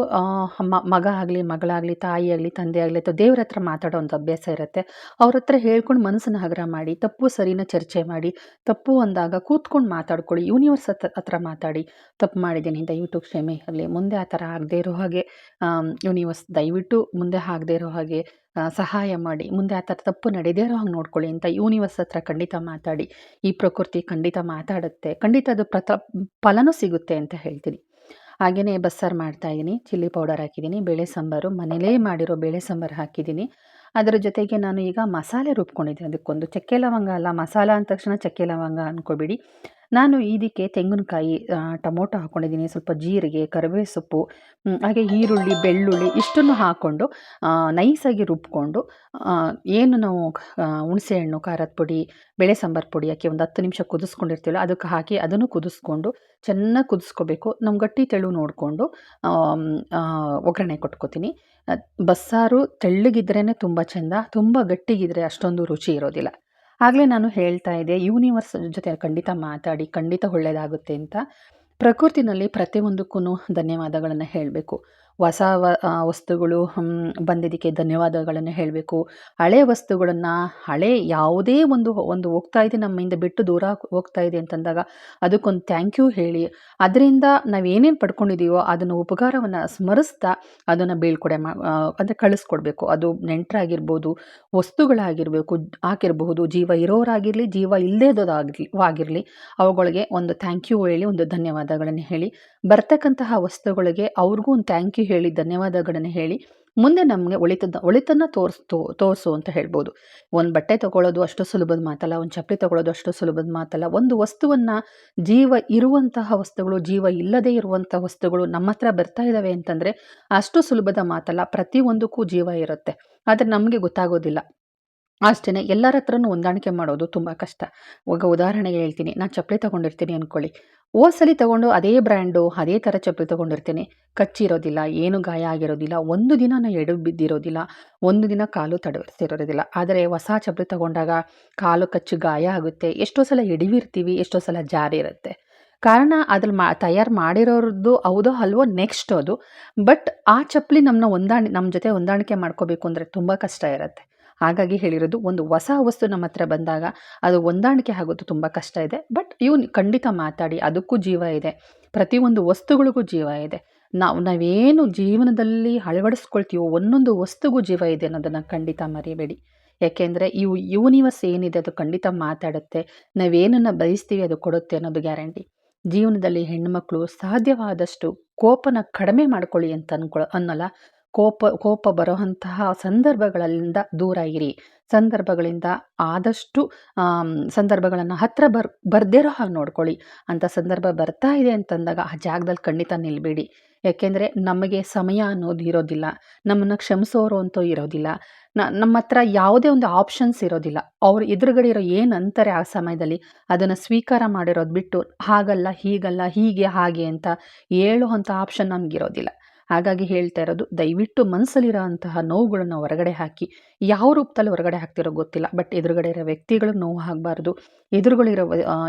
ಮಗ ಆಗಲಿ, ಮಗಳಾಗಲಿ, ತಾಯಿ ಆಗಲಿ, ತಂದೆ ಆಗಲಿ ಅಥವಾ ದೇವ್ರ ಹತ್ರ ಮಾತಾಡೋ ಒಂದು ಅಭ್ಯಾಸ ಇರುತ್ತೆ. ಅವ್ರ ಹತ್ರ ಹೇಳ್ಕೊಂಡು ಮನಸ್ಸನ್ನು ಹಗರ ಮಾಡಿ, ತಪ್ಪು ಸರಿನ ಚರ್ಚೆ ಮಾಡಿ, ತಪ್ಪು ಅಂದಾಗ ಕೂತ್ಕೊಂಡು ಮಾತಾಡ್ಕೊಳ್ಳಿ. ಯೂನಿವರ್ಸ್ ಹತ್ರ ಹತ್ರ ಮಾತಾಡಿ, ತಪ್ಪು ಮಾಡಿದ್ದೀನಿ ದಯವಿಟ್ಟು ಕ್ಷಮೆ ಆಗಲಿ, ಮುಂದೆ ಆ ಥರ ಆಗದೇ ಇರೋ ಹಾಗೆ ಯೂನಿವರ್ಸ್ ದಯವಿಟ್ಟು ಮುಂದೆ ಆಗದೇ ಇರೋ ಹಾಗೆ ಸಹಾಯ ಮಾಡಿ. ಮುಂದೆ ಆ ಥರ ತಪ್ಪು ನಡೆದೇ ಇರೋ ಹಾಗೆ ನೋಡ್ಕೊಳ್ಳಿ ಅಂತ ಯೂನಿವರ್ಸ್ ಹತ್ರ ಖಂಡಿತ ಮಾತಾಡಿ. ಈ ಪ್ರಕೃತಿ ಖಂಡಿತ ಮಾತಾಡುತ್ತೆ. ಖಂಡಿತ ಅದು ಪ್ರತ ಫಲನೂ ಸಿಗುತ್ತೆ ಅಂತ ಹೇಳ್ತೀನಿ. ಹಾಗೆಯೇ ಬಸ್ಸಾರು ಮಾಡ್ತಾಯಿದ್ದೀನಿ ಚಿಲ್ಲಿ ಪೌಡರ್ ಹಾಕಿದ್ದೀನಿ. ಬೇಳೆ ಸಾಂಬಾರು. ಮನೇಲೇ ಮಾಡಿರೋ ಬೇಳೆ ಸಾಂಬಾರು ಹಾಕಿದ್ದೀನಿ. ಅದರ ಜೊತೆಗೆ ನಾನು ಈಗ ಮಸಾಲೆ ರುಬ್ಕೊಂಡಿದ್ದೀನಿ. ಅದಕ್ಕೊಂದು ಚಕ್ಕೆ ಲವಂಗ ಅಲ್ಲ, ಮಸಾಲ ಅಂದ ತಕ್ಷಣ ಚಕ್ಕೆ ಲವಂಗ ಅಂದ್ಕೊಬೇಡಿ ನಾನು ಇದಕ್ಕೆ ತೆಂಗಿನಕಾಯಿ ಟೊಮೊಟೊ ಹಾಕ್ಕೊಂಡಿದ್ದೀನಿ ಸ್ವಲ್ಪ ಜೀರಿಗೆ ಕರಿಬೇವು ಸೊಪ್ಪು ಹಾಗೆ ಈರುಳ್ಳಿ, ಬೆಳ್ಳುಳ್ಳಿ ಇಷ್ಟನ್ನು ಹಾಕ್ಕೊಂಡು ನೈಸಾಗಿ ರುಬ್ಕೊಂಡು ಏನು ನಾವು ಹುಣಸೆಹಣ್ಣು, ಖಾರದ ಪುಡಿ, ಬೇಳೆ ಸಾಂಬಾರು ಪುಡಿ ಹಾಕಿ ಒಂದು ಹತ್ತು ನಿಮಿಷ ಕುದಿಸ್ಕೊಂಡಿರ್ತೀವಲ್ಲ, ಅದಕ್ಕೆ ಹಾಕಿ ಅದನ್ನು ಕುದಿಸ್ಕೊಂಡು ಚೆನ್ನಾಗಿ ಕುದಿಸ್ಕೋಬೇಕು. ನಮ್ಮ ಗಟ್ಟಿ ತೆಳು ನೋಡಿಕೊಂಡು ಒಗ್ಗರಣೆ ಕೊಟ್ಕೋತೀನಿ. ಬಸ್ಸಾರು ತೆಳ್ಳಗಿದ್ರೇ ತುಂಬ ಚೆಂದ, ತುಂಬ ಗಟ್ಟಿಗಿದ್ರೆ ಅಷ್ಟೊಂದು ರುಚಿ ಇರೋದಿಲ್ಲ. ಆಗಲೇ ನಾನು ಹೇಳ್ತಾ ಇದ್ದೆ ಯೂನಿವರ್ಸ್ ಜೊತೆ ಖಂಡಿತ ಮಾತಾಡಿ, ಖಂಡಿತ ಒಳ್ಳೆಯದಾಗುತ್ತೆ ಅಂತ. ಪ್ರಕೃತಿನಲ್ಲಿ ಪ್ರತಿಯೊಂದಕ್ಕೂ ಧನ್ಯವಾದಗಳನ್ನು ಹೇಳಬೇಕು. ಹೊಸ ವಸ್ತುಗಳು ಬಂದಿದ್ದಕ್ಕೆ ಧನ್ಯವಾದಗಳನ್ನು ಹೇಳಬೇಕು. ಹಳೆ ವಸ್ತುಗಳನ್ನು ಹಳೆ ಯಾವುದೇ ಒಂದು ಒಂದು ಹೋಗ್ತಾ ಇದೆ ನಮ್ಮಿಂದ ಬಿಟ್ಟು ದೂರ ಹೋಗ್ತಾ ಇದೆ ಅಂತಂದಾಗ ಅದಕ್ಕೊಂದು ಥ್ಯಾಂಕ್ ಯು ಹೇಳಿ. ಅದರಿಂದ ನಾವೇನೇನು ಪಡ್ಕೊಂಡಿದ್ದೀವೋ ಅದನ್ನು ಉಪಕಾರವನ್ನು ಸ್ಮರಿಸ್ತಾ ಅದನ್ನು ಬೀಳ್ಕೊಡೆ ಮಾ ಅಂದರೆ ಕಳಿಸ್ಕೊಡ್ಬೇಕು. ಅದು ನೆಂಟರಾಗಿರ್ಬೋದು, ವಸ್ತುಗಳಾಗಿರಬೇಕು, ಹಾಕಿರಬಹುದು, ಜೀವ ಇರೋರಾಗಿರಲಿ, ಜೀವ ಇಲ್ಲದೇದಾಗಿರಲಿ ಆಗಿರಲಿ ಅವುಗಳಿಗೆ ಒಂದು ಥ್ಯಾಂಕ್ ಯು ಹೇಳಿ, ಒಂದು ಧನ್ಯವಾದಗಳನ್ನು ಹೇಳಿ. ಬರ್ತಕ್ಕಂತಹ ವಸ್ತುಗಳಿಗೆ ಅವ್ರಿಗೂ ಒಂದು ಥ್ಯಾಂಕ್ ಯು ಹೇಳಿ, ಧನ್ಯವಾದಗಳನ್ನು ಹೇಳಿ, ಮುಂದೆ ನಮಗೆ ಒಳಿತದ ಒಳಿತನ್ನು ತೋರಿಸ್ತೋ ತೋರಿಸು ಅಂತ ಹೇಳ್ಬೋದು. ಒಂದು ಬಟ್ಟೆ ತಗೊಳ್ಳೋದು ಅಷ್ಟು ಸುಲಭದ ಮಾತಲ್ಲ, ಒಂದು ಚಪ್ಪಲಿ ತಗೊಳ್ಳೋದು ಅಷ್ಟು ಸುಲಭದ ಮಾತಲ್ಲ, ಒಂದು ವಸ್ತುವನ್ನು ಜೀವ ಇರುವಂತಹ ವಸ್ತುಗಳು, ಜೀವ ಇಲ್ಲದೇ ಇರುವಂಥ ವಸ್ತುಗಳು ನಮ್ಮ ಹತ್ರ ಬರ್ತಾ ಇದ್ದಾವೆ ಅಂತಂದರೆ ಅಷ್ಟು ಸುಲಭದ ಮಾತಲ್ಲ, ಪ್ರತಿಯೊಂದಕ್ಕೂ ಜೀವ ಇರುತ್ತೆ. ಆದರೆ ನಮಗೆ ಗೊತ್ತಾಗೋದಿಲ್ಲ. ಅಷ್ಟೇ ಎಲ್ಲರ ಹತ್ರನೂ ಹೊಂದಾಣಿಕೆ ಮಾಡೋದು ತುಂಬ ಕಷ್ಟ. ಇವಾಗ ಉದಾಹರಣೆಗೆ ಹೇಳ್ತೀನಿ, ನಾನು ಚಪ್ಪಲಿ ತಗೊಂಡಿರ್ತೀನಿ ಅಂದ್ಕೊಳ್ಳಿ ಹೋದ್ಸಲಿ ತಗೊಂಡು ಅದೇ ಬ್ರ್ಯಾಂಡು, ಅದೇ ಥರ ಚಪ್ಪಲಿ ತೊಗೊಂಡಿರ್ತೇನೆ. ಕಚ್ಚಿರೋದಿಲ್ಲ ಏನು ಗಾಯ ಆಗಿರೋದಿಲ್ಲ, ಒಂದು ದಿನ ನಾನು ಎಡು ಬಿದ್ದಿರೋದಿಲ್ಲ, ಒಂದು ದಿನ ಕಾಲು ತಡವರಿಸಿರೋದಿಲ್ಲ. ಆದರೆ ಹೊಸ ಚಪ್ಪಲಿ ತೊಗೊಂಡಾಗ ಕಾಲು ಕಚ್ಚು ಗಾಯ ಆಗುತ್ತೆ, ಎಷ್ಟೋ ಸಲ ಎಡವಿರ್ತೀವಿ, ಎಷ್ಟೋ ಸಲ ಜಾರಿ ಇರುತ್ತೆ. ಕಾರಣ ಅದ್ರಲ್ಲಿ ಮಾ, ತಯಾರು ಮಾಡಿರೋರದ್ದು ಹೌದೋ ಅಲ್ವೋ ನೆಕ್ಸ್ಟ್ ಅದು. ಬಟ್ ಆ ಚಪ್ಪಲಿ ನಮ್ಮನ್ನ ಹೊಂದಾಣಿ ನಮ್ಮ ಜೊತೆ ಹೊಂದಾಣಿಕೆ ಮಾಡ್ಕೋಬೇಕು ಅಂದರೆ ತುಂಬ ಕಷ್ಟ ಇರುತ್ತೆ. ಹಾಗಾಗಿ ಹೇಳಿರೋದು ಒಂದು ಹೊಸ ವಸ್ತು ನಮ್ಮ ಹತ್ರ ಬಂದಾಗ ಅದು ಹೊಂದಾಣಿಕೆ ಆಗೋದು ತುಂಬ ಕಷ್ಟ ಇದೆ. ಬಟ್ ಇವ್ನು ಖಂಡಿತ ಮಾತಾಡಿ, ಅದಕ್ಕೂ ಜೀವ ಇದೆ. ಪ್ರತಿಯೊಂದು ವಸ್ತುಗಳಿಗೂ ಜೀವ ಇದೆ. ನಾವು, ನಾವೇನು ಜೀವನದಲ್ಲಿ ಅಳವಡಿಸ್ಕೊಳ್ತೀವೋ ಒಂದೊಂದು ವಸ್ತುಗೂ ಜೀವ ಇದೆ ಅನ್ನೋದನ್ನು ಖಂಡಿತ ಮರಿಬೇಡಿ. ಯಾಕೆಂದರೆ ಇವು, ಯೂನಿವರ್ಸ್ ಏನಿದೆ ಅದು ಖಂಡಿತ ಮಾತಾಡುತ್ತೆ. ನಾವೇನನ್ನು ಬಯಸ್ತೀವಿ ಅದು ಕೊಡುತ್ತೆ ಅನ್ನೋದು ಗ್ಯಾರಂಟಿ. ಜೀವನದಲ್ಲಿ ಹೆಣ್ಣುಮಕ್ಕಳು ಸಾಧ್ಯವಾದಷ್ಟು ಕೋಪನ ಕಡಿಮೆ ಮಾಡ್ಕೊಳ್ಳಿ ಅಂತ ಅನ್ಕೊಳ, ಅನ್ನಲ್ಲ. ಕೋಪ ಕೋಪ ಬರುವಂತಹ ಸಂದರ್ಭಗಳಿಂದ ದೂರ ಇರಿ. ಸಂದರ್ಭಗಳಿಂದ ಆದಷ್ಟು ಸಂದರ್ಭಗಳನ್ನು ಹತ್ರ ಬರ್, ಬರ್ದಿರೋ ಹಾಗೆ ನೋಡ್ಕೊಳ್ಳಿ. ಅಂಥ ಸಂದರ್ಭ ಬರ್ತಾ ಇದೆ ಅಂತಂದಾಗ ಆ ಜಾಗದಲ್ಲಿ ಖಂಡಿತ ನಿಲ್ಲಬೇಡಿ ಯಾಕೆಂದರೆ ನಮಗೆ ಸಮಯ ಅನ್ನೋದು ಇರೋದಿಲ್ಲ. ನಮ್ಮನ್ನು ಕ್ಷಮಿಸೋರು ಅಂತೂ ಇರೋದಿಲ್ಲ. ನಮ್ಮ ಹತ್ರ ಯಾವುದೇ ಒಂದು ಆಪ್ಷನ್ಸ್ ಇರೋದಿಲ್ಲ. ಅವ್ರ ಎದುರುಗಡೆ ಇರೋ ಏನು ಅಂತಾರೆ ಆ ಸಮಯದಲ್ಲಿ ಅದನ್ನು ಸ್ವೀಕಾರ ಮಾಡಿರೋದು ಬಿಟ್ಟು ಹಾಗಲ್ಲ, ಹೀಗಲ್ಲ, ಹೀಗೆ, ಹಾಗೆ ಅಂತ ಹೇಳುವಂಥ ಆಪ್ಷನ್ ನಮಗಿರೋದಿಲ್ಲ ಹಾಗಾಗಿ ಹೇಳ್ತಾ ಇರೋದು, ದಯವಿಟ್ಟು ಮನಸ್ಸಲ್ಲಿರೋ ಅಂತಹ ನೋವುಗಳನ್ನು ಹೊರಗಡೆ ಹಾಕಿ. ಯಾವ ರೂಪದಲ್ಲಿ ಹೊರಗಡೆ ಹಾಕ್ತಿರೋ ಗೊತ್ತಿಲ್ಲ, ಬಟ್ ಎದುರುಗಡೆ ಇರೋ ವ್ಯಕ್ತಿಗಳು ನೋವು ಆಗಬಾರ್ದು. ಎದುರುಗಳಿರೋ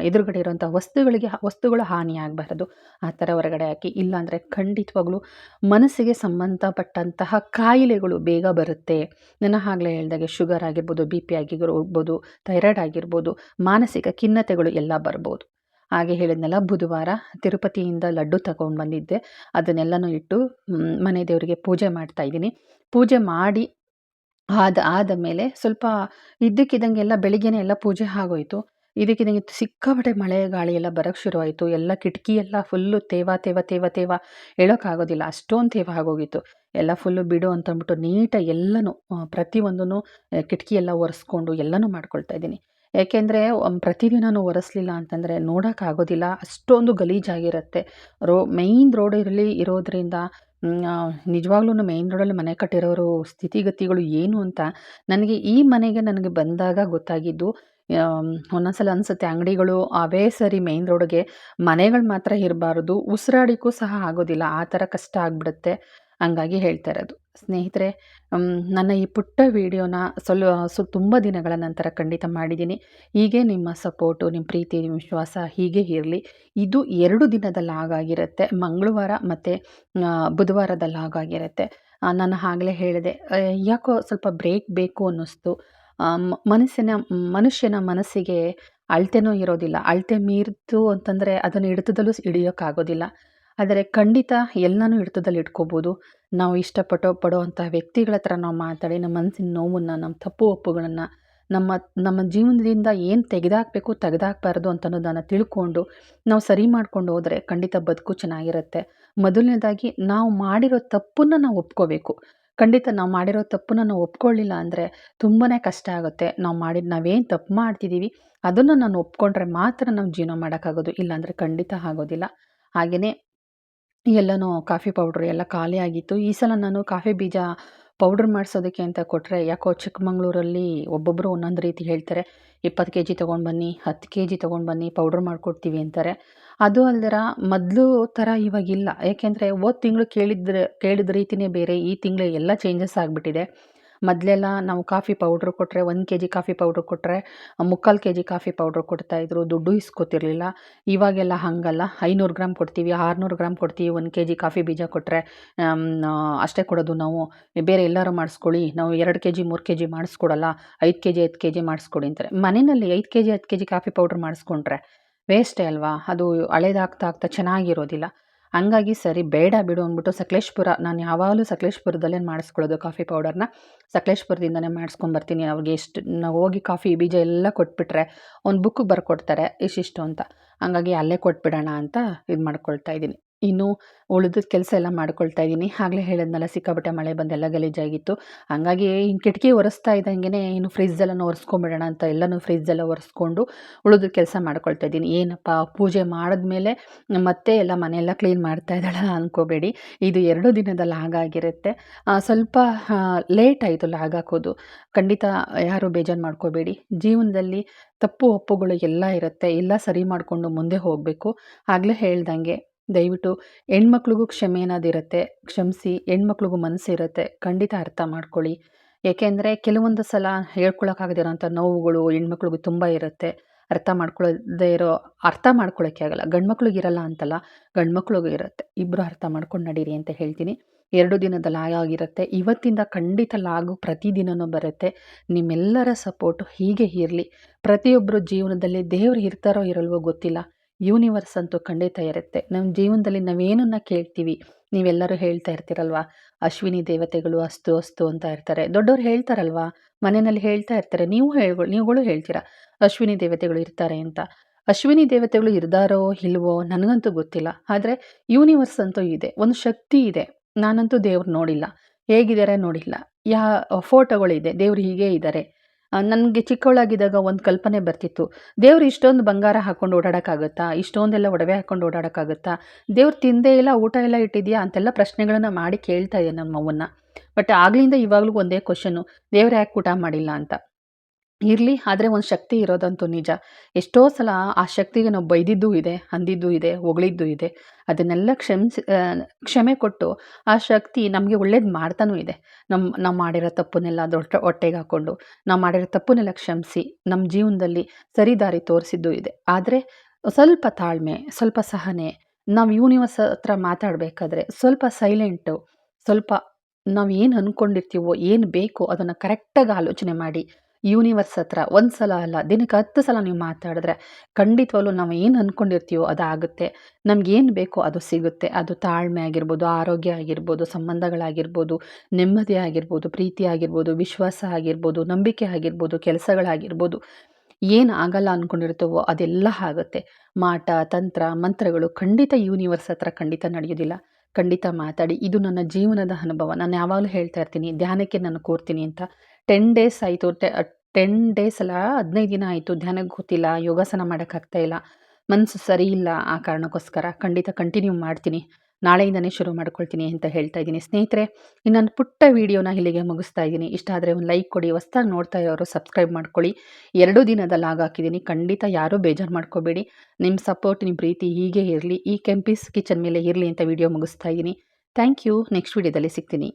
ಎದುರುಗಡೆ ಇರೋಂಥ ವಸ್ತುಗಳಿಗೆ, ವಸ್ತುಗಳು ಹಾನಿ ಆಗಬಾರ್ದು. ಆ ಥರ ಹೊರಗಡೆ ಹಾಕಿ. ಇಲ್ಲಾಂದರೆ ಖಂಡಿತವಾಗ್ಲೂ ಮನಸ್ಸಿಗೆ ಸಂಬಂಧಪಟ್ಟಂತಹ ಕಾಯಿಲೆಗಳು ಬೇಗ ಬರುತ್ತೆ. ನನ್ನ ಆಗಲೇ ಹೇಳ್ದಾಗೆ ಶುಗರ್ ಆಗಿರ್ಬೋದು, ಬಿ ಪಿ ಆಗಿರ್ಬೋದು, ಥೈರಾಯ್ಡ್ ಆಗಿರ್ಬೋದು, ಮಾನಸಿಕ ಖಿನ್ನತೆಗಳು ಎಲ್ಲ ಬರ್ಬೋದು. ಹಾಗೆ ಹೇಳಿದ್ನೆಲ್ಲ, ಬುಧವಾರ ತಿರುಪತಿಯಿಂದ ಲಡ್ಡು ತಗೊಂಡು ಬಂದಿದ್ದೆ. ಅದನ್ನೆಲ್ಲನೂ ಇಟ್ಟು ಮನೆ ದೇವರಿಗೆ ಪೂಜೆ ಮಾಡ್ತಾ ಇದ್ದೀನಿ. ಪೂಜೆ ಮಾಡಿ ಆದ ಆದ ಮೇಲೆ ಸ್ವಲ್ಪ ಇದ್ದಕ್ಕಿದ್ದಂಗೆ ಎಲ್ಲ ಬೆಳಿಗ್ಗೆನೇ ಎಲ್ಲ ಪೂಜೆ ಆಗೋಯ್ತು. ಇದಕ್ಕಿದ್ದಂಗೆ ಸಿಕ್ಕಾಪಟ್ಟೆ ಮಳೆ ಗಾಳಿ ಎಲ್ಲ ಬರೋಕ್ಕೆ ಶುರುವಾಯಿತು. ಎಲ್ಲ ಕಿಟಕಿ ಎಲ್ಲ ಫುಲ್ಲು ತೇವ ತೇವ ತೇವ ತೇವ ಹೇಳೋಕ್ಕಾಗೋದಿಲ್ಲ. ಅಷ್ಟೊಂದು ತೇವ ಆಗೋಗಿತ್ತು. ಎಲ್ಲ ಫುಲ್ಲು ಬಿಡು ಅಂತ ಅಂದ್ಬಿಟ್ಟು ನೀಟಾಗಿ ಎಲ್ಲನೂ ಪ್ರತಿಯೊಂದೂ ಕಿಟಕಿ ಎಲ್ಲ ಒರೆಸ್ಕೊಂಡು ಎಲ್ಲನೂ ಮಾಡ್ಕೊಳ್ತಾ ಇದ್ದೀನಿ. ಏಕೆಂದರೆ ಪ್ರತಿದಿನವೂ ಒರೆಸಲಿಲ್ಲ ಅಂತಂದರೆ ನೋಡೋಕ್ಕಾಗೋದಿಲ್ಲ ಅಷ್ಟೊಂದು ಗಲೀಜಾಗಿರುತ್ತೆ ರೋ ಮೈನ್ ರೋಡ್ ಇರಲಿ ಇರೋದ್ರಿಂದ ನಿಜವಾಗ್ಲೂ ಮೇಯ್ನ್ ರೋಡಲ್ಲಿ ಮನೆ ಕಟ್ಟಿರೋರು ಸ್ಥಿತಿಗತಿಗಳು ಏನು ಅಂತ ನನಗೆ ಈ ಮನೆಗೆ ನನಗೆ ಬಂದಾಗ ಗೊತ್ತಾಗಿದ್ದು ಒಂದೊಂದು ಒಂದೊಂದ್ಸಲ ಅನಿಸುತ್ತೆ ಅಂಗಡಿಗಳು ಅವೇ ಸರಿ ಮೇಯ್ನ್ ರೋಡ್ಗೆ ಮನೆಗಳು ಮಾತ್ರ ಇರಬಾರ್ದು. ಉಸಿರಾಡಿಕ್ಕೂ ಸಹ ಆಗೋದಿಲ್ಲ. ಆ ಥರ ಕಷ್ಟ ಆಗಿಬಿಡುತ್ತೆ. ಹಂಗಾಗಿ ಹೇಳ್ತಾ ಇರೋದು. ಸ್ನೇಹಿತರೆ ನನ್ನ ಈ ಪುಟ್ಟ ವಿಡಿಯೋನ ಸ್ವಲ್ಪ ಸೊ ತುಂಬ ದಿನಗಳ ನಂತರ ಖಂಡಿತ ಮಾಡಿದ್ದೀನಿ. ಹೀಗೆ ನಿಮ್ಮ ಸಪೋರ್ಟು ನಿಮ್ಮ ಪ್ರೀತಿ ನಿಮ್ಮ ವಿಶ್ವಾಸ ಹೀಗೆ ಇರಲಿ. ಇದು ಎರಡು ದಿನದಲ್ಲಿ ಆಗಿರುತ್ತೆ ಮಂಗಳವಾರ ಮತ್ತು ಬುಧವಾರದಲ್ಲಿ ಲಾಗ್ ಆ, ನಾನು ಆಗಲೇ ಹೇಳಿದೆ. ಯಾಕೋ ಸ್ವಲ್ಪ ಬ್ರೇಕ್ ಬೇಕು ಅನ್ನಿಸ್ತು. ಮನಸ್ಸಿನ ಮನುಷ್ಯನ ಮನಸ್ಸಿಗೆ ಅಳತೆನೂ ಇರೋದಿಲ್ಲ. ಅಳತೆ ಮೀರಿತು ಅಂತಂದರೆ ಅದನ್ನು ಹಿಡಿತದಲ್ಲೂ ಹಿಡಿಯೋಕ್ಕಾಗೋದಿಲ್ಲ. ಆದರೆ ಖಂಡಿತ ಎಲ್ಲನೂ ಹಿಡಿತದಲ್ಲಿ ಇಟ್ಕೋಬೋದು. ನಾವು ಇಷ್ಟಪಟ್ಟೋ ಪಡೋವಂಥ ವ್ಯಕ್ತಿಗಳ ಹತ್ರ ನಾವು ಮಾತಾಡಿ, ನಮ್ಮ ಮನಸ್ಸಿನ ನೋವನ್ನು, ನಮ್ಮ ತಪ್ಪು ಒಪ್ಪುಗಳನ್ನು, ನಮ್ಮ ನಮ್ಮ ಜೀವನದಿಂದ ಏನು ತೆಗೆದಾಕಬೇಕು, ತೆಗೆದಾಕ್ಬಾರ್ದು ಅಂತ ಅನ್ನೋದನ್ನು ತಿಳ್ಕೊಂಡು, ನಾವು ಸರಿ ಮಾಡ್ಕೊಂಡು ಹೋದರೆ ಖಂಡಿತ ಬದುಕು ಚೆನ್ನಾಗಿರುತ್ತೆ. ಮೊದಲನೇದಾಗಿ ನಾವು ಮಾಡಿರೋ ತಪ್ಪನ್ನು ನಾವು ಒಪ್ಕೋಬೇಕು. ಖಂಡಿತ ನಾವು ಮಾಡಿರೋ ತಪ್ಪನ್ನ ನಾವು ಒಪ್ಕೊಳ್ಳಿಲ್ಲ ಅಂದರೆ ತುಂಬಾ ಕಷ್ಟ ಆಗುತ್ತೆ. ನಾವು ಮಾಡಿದ, ನಾವೇನು ತಪ್ಪು ಮಾಡ್ತಿದ್ದೀವಿ ಅದನ್ನು ನಾನು ಒಪ್ಕೊಂಡ್ರೆ ಮಾತ್ರ ನಾವು ಜೀವನ ಮಾಡೋಕ್ಕಾಗೋದು, ಇಲ್ಲಾಂದರೆ ಖಂಡಿತ ಆಗೋದಿಲ್ಲ. ಹಾಗೆಯೇ ಎಲ್ಲನೂ ಕಾಫಿ ಪೌಡ್ರ್ ಎಲ್ಲ ಖಾಲಿ ಆಗಿತ್ತು. ಈ ಸಲ ನಾನು ಕಾಫಿ ಬೀಜ ಪೌಡ್ರ್ ಮಾಡಿಸೋದಕ್ಕೆ ಅಂತ ಕೊಟ್ಟರೆ ಯಾಕೋ ಚಿಕ್ಕಮಂಗ್ಳೂರಲ್ಲಿ ಒಬ್ಬೊಬ್ಬರು ಒಂದೊಂದು ರೀತಿ ಹೇಳ್ತಾರೆ, ಇಪ್ಪತ್ತು ಕೆ ಜಿ ತೊಗೊಂಡು ಬನ್ನಿ, ಹತ್ತು ಕೆ ಜಿ ತೊಗೊಂಡು ಬನ್ನಿ, ಪೌಡ್ರ್ ಮಾಡಿಕೊಡ್ತೀವಿ ಅಂತಾರೆ. ಅದು ಅಲ್ದರ ಮೊದಲು ಥರ ಇವಾಗಿಲ್ಲ. ಏಕೆಂದರೆ ಹೋದ ತಿಂಗಳು ಕೇಳಿದ್ರೆ, ಕೇಳಿದ ರೀತಿಯೇ ಬೇರೆ, ಈ ತಿಂಗಳು ಎಲ್ಲ ಚೇಂಜಸ್ ಆಗಿಬಿಟ್ಟಿದೆ. ಮೊದಲೆಲ್ಲ ನಾವು ಕಾಫಿ ಪೌಡ್ರ್ ಕೊಟ್ಟರೆ ಒಂದು ಕೆ ಜಿ ಕಾಫಿ ಪೌಡ್ರ್ ಕೊಟ್ಟರೆ ಮುಕ್ಕಾಲು ಕೆ ಜಿ ಕಾಫಿ ಪೌಡ್ರ್ ಕೊಡ್ತಾಯಿದ್ರು ದುಡ್ಡು ಇಸ್ಕೊತಿರ್ಲಿಲ್ಲ. ಇವಾಗೆಲ್ಲ ಹಾಗಲ್ಲ. ಐನೂರು ಗ್ರಾಮ್ ಕೊಡ್ತೀವಿ, ಆರುನೂರು ಗ್ರಾಮ್ ಕೊಡ್ತೀವಿ, ಒಂದು ಕೆ ಜಿ ಕಾಫಿ ಬೀಜ ಕೊಟ್ಟರೆ ಅಷ್ಟೇ ಕೊಡೋದು ನಾವು. ಬೇರೆ ಎಲ್ಲರೂ ಮಾಡಿಸ್ಕೊಳ್ಳಿ. ನಾವು ಎರಡು ಕೆ ಜಿ ಮೂರು ಕೆ ಜಿ ಮಾಡಿಸ್ಕೊಡಲ್ಲ. ಐದು ಕೆ ಜಿ ಹತ್ತು ಕೆ ಜಿ ಮಾಡಿಸ್ಕೊಡಿ ಅಂತಾರೆ. ಮನೆಯಲ್ಲಿ ಐದು ಕೆ ಜಿ ಹತ್ತು ಕೆ ಜಿ ಕಾಫಿ ಪೌಡ್ರ್ ಮಾಡಿಸ್ಕೊಂಡ್ರೆ, ವೇಸ್ಟೇ ಅಲ್ವಾ? ಅದು ಹಳೇದಾಗ್ತಾ ಆಗ್ತಾ ಚೆನ್ನಾಗಿರೋದಿಲ್ಲ. ಹಂಗಾಗಿ ಸರಿ, ಬೇಡ ಬಿಡು ಅಂದ್ಬಿಟ್ಟು ಸಕಲೇಶ್ಪುರ, ನಾನು ಯಾವಾಗಲೂ ಸಕಲೇಶ್ಪುರದಲ್ಲೇ ಮಾಡಿಸ್ಕೊಳ್ಳೋದು ಕಾಫಿ ಪೌಡರ್ನ ಸಕಲೇಶ್ಪುರದಿಂದನೇ ಮಾಡಿಸ್ಕೊಂಬರ್ತೀನಿ ಅವ್ರಿಗೆ ಎಷ್ಟು, ನಾವು ಹೋಗಿ ಕಾಫಿ ಬೀಜ ಎಲ್ಲ ಕೊಟ್ಬಿಟ್ರೆ ಒಂದು ಬುಕ್ಕಿಗೆ ಬರ್ಕೊಡ್ತಾರೆ ಇಷ್ಟಿಷ್ಟು ಅಂತ. ಹಂಗಾಗಿ ಅಲ್ಲೇ ಕೊಟ್ಬಿಡೋಣ ಅಂತ ಇದು ಮಾಡ್ಕೊಳ್ತಾ ಇದ್ದೀನಿ. ಇನ್ನು ಉಳಿದ ಕೆಲಸ ಎಲ್ಲ ಮಾಡ್ಕೊಳ್ತಾ ಇದ್ದೀನಿ. ಆಗಲೇ ಹೇಳಿದ್ನಲ್ಲ, ಸಿಕ್ಕಾಪಟ್ಟೆ ಮಳೆ ಬಂದೆಲ್ಲ ಗಲೀಜಾಗಿತ್ತು. ಹಂಗಾಗಿ ಹಿಂಗೆ ಕಿಟಕಿ ಒರೆಸ್ತಾ ಇದ್ದಂಗೆ ಇನ್ನು ಫ್ರಿಜ್ಜೆಲ್ಲ ಒರೆಸ್ಕೊಂಬಿಡೋಣ ಅಂತ ಎಲ್ಲನೂ ಫ್ರಿಜ್ಜೆಲ್ಲ ಒರೆಸ್ಕೊಂಡು ಉಳಿದ ಕೆಲಸ ಮಾಡ್ಕೊಳ್ತಾ ಇದ್ದೀನಿ. ಏನಪ್ಪ, ಪೂಜೆ ಮಾಡಿದ್ಮೇಲೆ ಮತ್ತೆ ಎಲ್ಲ ಮನೆಯೆಲ್ಲ ಕ್ಲೀನ್ ಮಾಡ್ತಾ ಇದ್ದಾಳ ಅಂದ್ಕೋಬೇಡಿ ಇದು ಎರಡು ದಿನದ ದಿನದಲ್ಲಿ ಹಾಗಾಗಿರುತ್ತೆ ಸ್ವಲ್ಪ ಲೇಟ್ ಆಯಿತು ಲಾಗ್ ಹಾಕೋದು. ಖಂಡಿತ ಯಾರು ಬೇಜಾರು ಮಾಡ್ಕೋಬೇಡಿ. ಜೀವನದಲ್ಲಿ ತಪ್ಪು ಒಪ್ಪುಗಳು ಎಲ್ಲ ಇರುತ್ತೆ. ಎಲ್ಲ ಸರಿ ಮಾಡಿಕೊಂಡು ಮುಂದೆ ಹೋಗಬೇಕು. ಆಗಲೇ ಹೇಳ್ದಂಗೆ. ದಯವಿಟ್ಟು ಹೆಣ್ಮಕ್ಳಿಗೂ ಕ್ಷಮೆ ಅನ್ನೋದಿರುತ್ತೆ ಕ್ಷಮಿಸಿ, ಹೆಣ್ಮಕ್ಳಿಗೂ ಮನಸ್ಸಿರುತ್ತೆ ಖಂಡಿತ ಅರ್ಥ ಮಾಡ್ಕೊಳ್ಳಿ. ಏಕೆಂದರೆ ಕೆಲವೊಂದು ಸಲ ಹೇಳ್ಕೊಳಕ್ಕಾಗದಿರೋಂಥ ನೋವುಗಳು ಹೆಣ್ಮಕ್ಳಿಗೂ ತುಂಬ ಇರುತ್ತೆ. ಅರ್ಥ ಮಾಡ್ಕೊಳ್ಳೋದೇ ಇರೋ, ಅರ್ಥ ಮಾಡ್ಕೊಳ್ಳೋಕ್ಕೆ ಆಗಲ್ಲ. ಗಂಡು ಮಕ್ಳಿಗಿರಲ್ಲ ಅಂತಲ್ಲ ಗಂಡು ಮಕ್ಳಿಗೂ ಇರುತ್ತೆ. ಇಬ್ಬರು ಅರ್ಥ ಮಾಡ್ಕೊಂಡು ನಡೀರಿ ಅಂತ ಹೇಳ್ತೀನಿ. ಎರಡು ದಿನದ ಲಾಯ ಆಗಿರುತ್ತೆ. ಇವತ್ತಿಂದ ಖಂಡಿತ ಲಾಗು ಪ್ರತಿದಿನವೂ ಬರುತ್ತೆ. ನಿಮ್ಮೆಲ್ಲರ ಸಪೋರ್ಟು ಹೀಗೆ ಇರಲಿ. ಪ್ರತಿಯೊಬ್ಬರು ಜೀವನದಲ್ಲಿ ದೇವರು ಇರ್ತಾರೋ ಇರಲ್ವೋ ಗೊತ್ತಿಲ್ಲ. ಯೂನಿವರ್ಸ್ ಅಂತೂ ಖಂಡಿತ ಇರುತ್ತೆ. ನಮ್ಮ ಜೀವನದಲ್ಲಿ ನಾವೇನನ್ನ ಕೇಳ್ತೀವಿ, ನೀವೆಲ್ಲರೂ ಹೇಳ್ತಾ ಇರ್ತೀರಲ್ವಾ? ಅಶ್ವಿನಿ ದೇವತೆಗಳು ಅಸ್ತು ಅಸ್ತು ಅಂತ ಇರ್ತಾರೆ. ದೊಡ್ಡವ್ರು ಹೇಳ್ತಾರಲ್ವಾ? ಮನೆಯಲ್ಲಿ ಹೇಳ್ತಾ ಇರ್ತಾರೆ. ನೀವು ಹೇಳ್ಗಳು ನೀವುಗಳು ಹೇಳ್ತೀರಾ? ಅಶ್ವಿನಿ ದೇವತೆಗಳು ಇರ್ತಾರೆ ಅಂತ. ಅಶ್ವಿನಿ ದೇವತೆಗಳು ಇರ್ದಾರೋ ಇಲ್ವೋ ನನಗಂತೂ ಗೊತ್ತಿಲ್ಲ. ಆದರೆ ಯೂನಿವರ್ಸ್ ಅಂತೂ ಇದೆ. ಒಂದು ಶಕ್ತಿ ಇದೆ. ನಾನಂತೂ ದೇವ್ರು ನೋಡಿಲ್ಲ. ಹೇಗಿದ್ದಾರೆ ನೋಡಿಲ್ಲ. ಯಾ, ಫೋಟೋಗಳಿದೆ. ದೇವ್ರು ಹೀಗೇ ಇದ್ದಾರೆ ನನಗೆ ಚಿಕ್ಕವಳಾಗಿದ್ದಾಗ ಒಂದು ಕಲ್ಪನೆ ಬರ್ತಿತ್ತು. ದೇವ್ರು ಇಷ್ಟೊಂದು ಬಂಗಾರ ಹಾಕೊಂಡು ಓಡಾಡೋಕ್ಕಾಗುತ್ತಾ? ಇಷ್ಟೊಂದೆಲ್ಲ ಒಡವೆ ಹಾಕೊಂಡು ಓಡಾಡೋಕ್ಕಾಗುತ್ತಾ? ದೇವ್ರು ತಿಂದೇ ಇಲ್ಲ, ಊಟ ಎಲ್ಲ ಇಟ್ಟಿದೆಯಾ? ಅಂತೆಲ್ಲ ಪ್ರಶ್ನೆಗಳನ್ನು ಮಾಡಿ ಕೇಳ್ತಾ ಇದೆ ನಮ್ಮ ಅವ್ವನ್ನ ಬಟ್ ಆಗಲಿಂದ ಇವಾಗಲೂ ಒಂದೇ ಕ್ವಶನ್ನು ದೇವ್ರು ಯಾಕೆ ಊಟ ಮಾಡಿಲ್ಲ ಅಂತ. ಇರಲಿ, ಆದರೆ ಒಂದು ಶಕ್ತಿ ಇರೋದಂತೂ ನಿಜ. ಎಷ್ಟೋ ಸಲ ಆ ಶಕ್ತಿಗೆ ನಾವು ಬೈದಿದ್ದೂ ಇದೆ, ಅಂದಿದ್ದೂ ಇದೆ, ಹೊಗಳಿದ್ದೂ ಇದೆ. ಅದನ್ನೆಲ್ಲ ಕ್ಷಮಿಸಿ ಕ್ಷಮೆ ಕೊಟ್ಟು ಆ ಶಕ್ತಿ ನಮಗೆ ಒಳ್ಳೇದು ಮಾಡ್ತಾನೂ ಇದೆ. ನಮ್ಮ ನಾವು ಮಾಡಿರೋ ತಪ್ಪನ್ನೆಲ್ಲ ದೊಡ್ಡ ಹೊಟ್ಟೆಗೆ ಹಾಕ್ಕೊಂಡು ನಾವು ಮಾಡಿರೋ ತಪ್ಪನ್ನೆಲ್ಲ ಕ್ಷಮಿಸಿ ನಮ್ಮ ಜೀವನದಲ್ಲಿ ಸರಿ ದಾರಿ ತೋರಿಸಿದ್ದೂ ಇದೆ. ಆದರೆ ಸ್ವಲ್ಪ ತಾಳ್ಮೆ, ಸ್ವಲ್ಪ ಸಹನೆ, ನಾವು ಯೂನಿವರ್ಸ್ ಹತ್ರ ಮಾತಾಡಬೇಕಾದ್ರೆ ಸ್ವಲ್ಪ ಸೈಲೆಂಟು, ಸ್ವಲ್ಪ ನಾವು ಏನು ಅಂದ್ಕೊಂಡಿರ್ತೀವೋ ಏನು ಬೇಕೋ ಅದನ್ನು ಕರೆಕ್ಟಾಗಿ ಆಲೋಚನೆ ಮಾಡಿ ಯೂನಿವರ್ಸ್ ಹತ್ರ ಒಂದು ಸಲ ಅಲ್ಲ, ದಿನಕ್ಕೆ ಹತ್ತು ಸಲ ನೀವು ಮಾತಾಡಿದ್ರೆ ಖಂಡಿತವಾಗ್ಲೂ ನಾವು ಏನು ಅಂದ್ಕೊಂಡಿರ್ತೀವೋ ಅದಾಗುತ್ತೆ ನಮಗೇನು ಬೇಕೋ ಅದು ಸಿಗುತ್ತೆ. ಅದು ತಾಳ್ಮೆ ಆಗಿರ್ಬೋದು, ಆರೋಗ್ಯ ಆಗಿರ್ಬೋದು, ಸಂಬಂಧಗಳಾಗಿರ್ಬೋದು, ನೆಮ್ಮದಿ ಆಗಿರ್ಬೋದು, ಪ್ರೀತಿ ಆಗಿರ್ಬೋದು, ವಿಶ್ವಾಸ ಆಗಿರ್ಬೋದು, ನಂಬಿಕೆ ಆಗಿರ್ಬೋದು, ಕೆಲಸಗಳಾಗಿರ್ಬೋದು. ಏನು ಆಗಲ್ಲ ಅಂದ್ಕೊಂಡಿರ್ತೀವೋ ಅದೆಲ್ಲ ಆಗುತ್ತೆ. ಮಾಟ, ತಂತ್ರ, ಮಂತ್ರಗಳು ಖಂಡಿತ ಯೂನಿವರ್ಸ್ ಹತ್ರ ಖಂಡಿತ ನಡೆಯೋದಿಲ್ಲ. ಖಂಡಿತ ಮಾತಾಡಿ, ಇದು ನನ್ನ ಜೀವನದ ಅನುಭವ. ನಾನು ಯಾವಾಗಲೂ ಹೇಳ್ತಾ ಇರ್ತೀನಿ, ಧ್ಯಾನಕ್ಕೆ ನಾನು ಕೂರ್ತೀನಿ ಅಂತ. ಟೆನ್ ಡೇಸ್ ಆಯಿತು ಟೆನ್ ಡೇಸ್ ಅಲ್ಲ, ಹದಿನೈದು ದಿನ ಆಯಿತು ಧ್ಯಾನಕ್ಕೆ ಗೊತ್ತಿಲ್ಲ, ಯೋಗಾಸನ ಮಾಡೋಕ್ಕಾಗ್ತಾ ಇಲ್ಲ. ಮನಸ್ಸು ಸರಿ ಇಲ್ಲ ಆ ಕಾರಣಕ್ಕೋಸ್ಕರ ಖಂಡಿತ ಕಂಟಿನ್ಯೂ ಮಾಡ್ತೀನಿ. ನಾಳೆಯಿಂದನೇ ಶುರು ಮಾಡ್ಕೊಳ್ತೀನಿ ಅಂತ ಹೇಳ್ತಾ ಇದ್ದೀನಿ. ಸ್ನೇಹಿತರೆ ಇನ್ನೊಂದು ಪುಟ್ಟ ವೀಡಿಯೋನ ಇಲ್ಲಿಗೆ ಮುಗಿಸ್ತಾ ಇದ್ದೀನಿ. ಇಷ್ಟ ಆದರೆ ಒಂದು ಲೈಕ್ ಕೊಡಿ, ಹೊಸ್ದಾಗಿ ನೋಡ್ತಾ ಇರೋರು ಸಬ್ಸ್ಕ್ರೈಬ್ ಮಾಡ್ಕೊಳ್ಳಿ. ಎರಡು ದಿನದ ಲಾಗ್ ಹಾಕಿದ್ದೀನಿ. ಖಂಡಿತ ಯಾರೂ ಬೇಜಾರು ಮಾಡ್ಕೋಬೇಡಿ. ನಿಮ್ಮ ಸಪೋರ್ಟ್ ನಿಮ್ಮ ಪ್ರೀತಿ ಹೀಗೆ ಇರಲಿ. ಈ ಕೆಂಪೀಸ್ ಕಿಚನ್ ಮೇಲೆ ಇರಲಿ ಅಂತ ವೀಡಿಯೋ ಮುಗಿಸ್ತಾ ಇದ್ದೀನಿ. ಥ್ಯಾಂಕ್ ಯು ನೆಕ್ಸ್ಟ್ ವೀಡಿಯೋದಲ್ಲಿ ಸಿಗ್ತೀನಿ.